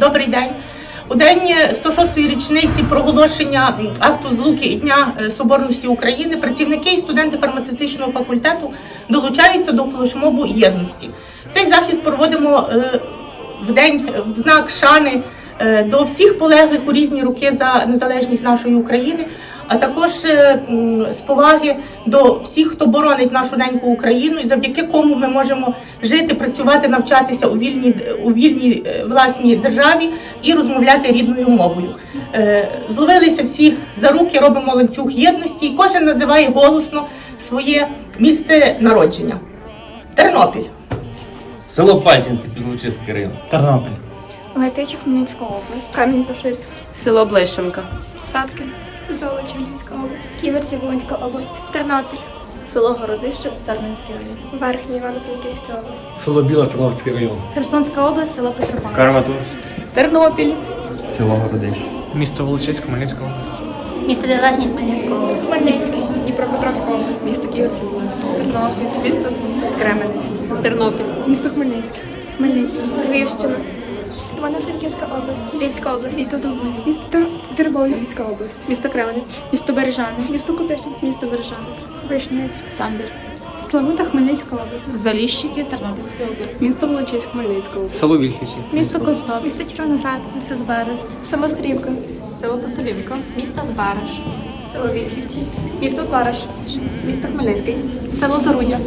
Добрий день. У день 106-ї річниці проголошення акту злуки і Дня е, Соборності України працівники і студенти фармацевтичного факультету долучаються до флешмобу єдності. Цей захід проводимо е, в день е, в знак шани е, до всіх полеглих у різні роки за незалежність нашої України, а також е, з поваги до всіх, хто боронить нашу неньку Україну, і завдяки кому ми можемо жити, працювати, навчатися у вільній у вільній е, власній державі і розмовляти рідною мовою. Е, Зловилися всі за руки, робимо ланцюг єдності, і кожен називає голосно своє місце народження. Тернопіль. Село Пальчинці, Підлучиський район. Тернопіль. Летичі Хмельницька область, Камінь-Каширськ, Село Блищенка. Садки, Золочі Львівська область, Ківерці Волинська область, Тернопіль, Село Городище, Сарненський район. Верхній Івано-Франківська область, Село Біла, Тернопільський район. Херсонська область, село Петропавловськ, Карматурськ. Тернопіль. Село Городище. Місто Волочиськ, Хмельницька область. місто Незалежні Хмельницька область, Хмельницький, Дніпропетровська область. Місто Ківерці, Волинська область. Тернопіль. Місто Сум. Кременець. Тернопіль. місто Хмельницький, Хмельницький, Львівщина, Івано-Франківська область, Львівська область, місто Здобуль, місто Тербові, Львівська область, місто Кременець, місто Бережани, місто Копишниць, місто Бережани, Вишневець, Самбір. Славута Хмельницька область, Заліщики, Тернопільська область. Місто Волочиськ, Хмельницька область. Село Вільхівці. місто Костов, місто Червоноград, місто Збереж, село Стрівка, Село Постолівка. Місто Збараж. Село Вільхівці. Місто Збараж. Місто Хмельницький. Село Зарудя.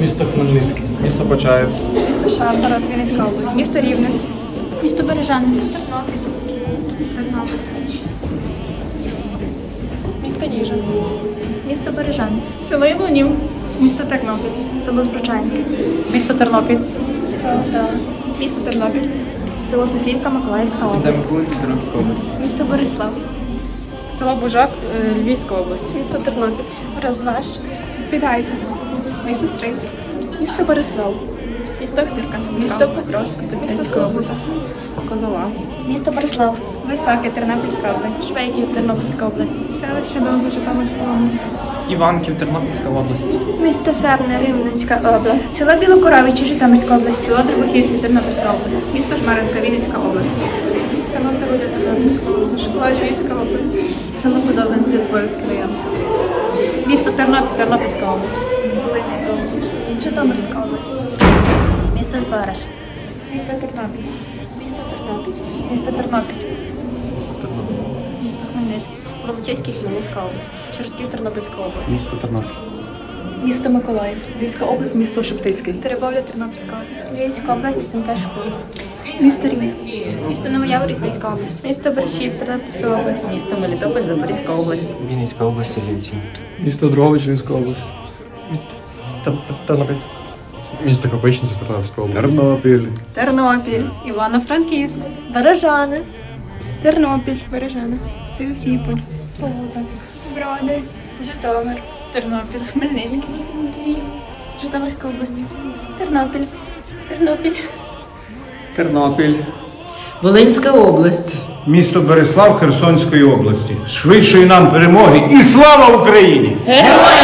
Місто Хмельницький. Місто Почаїв. місто Шаргород, Вінницька область, місто Рівне, місто Бережани, Тернопіль, Тернопіль, Місто Ніжин. місто Бережани, Село Яблонів. Місто Тернопіль. село Зброчанське, Місто Тернопіль. село місто Тернопіль, село Софіївка, Миколаївська область, Тернопільська область. місто Борислав, Село Бужак, е, Львівська область. Місто Тернопіль. Розваж, Підгайця, місто Стрий, місто Борислав, Місто Ахтирка. місто Покровськ, місто Слободськ, Козова. місто Борислав, Високе, Тернопільська область. Швейків, Тернопільська область, Селище Довго, Житомирська область. Іванків, Тернопільська область. місто Ферне, Рівненська область, село Білокоровичі, Житомирська область, село Дрогохівці, Тернопільська область, Місто Жмеренка, Вінницька область. Село Зарудя, Тернопільська область. Школа Львівська область. Село Подобинці, Зборівський район. Місто Тернопіль, Тернопільська область. Житомирська область, місто Збереж, Місто Тернопіль. місто Тернопіль, місто Тернопіль, Місто Хмельницький. Волочиський, Хмельницька область. Чортків, Тернопільська область. Місто Тернопіль. Місто Миколаїв. Львівська область, місто Шептицький. Теребовля, Тернопільська область, Львівська область, Синта школа, місто Рівне, місто Новояворівська Російська область, місто Борщів, Тернопільська область, Місто Мелітополь, Запорізька область. Вінницька область, Селівці. Місто Дрогович, Львівська область. Тернопіль. Місто Копичниця, Тернопільська область. Тернопіль. Тернопіль. Івано-Франківськ, Бережани, Тернопіль, Бережани, Тимфіполь, Славута, Броди, Житомир, Тернопіль. Хмельницький. Житомирська область, Тернопіль, Тернопіль, Тернопіль. Волинська область. Місто Береслав Херсонської області. Швидшої нам перемоги і слава Україні! Героям слава!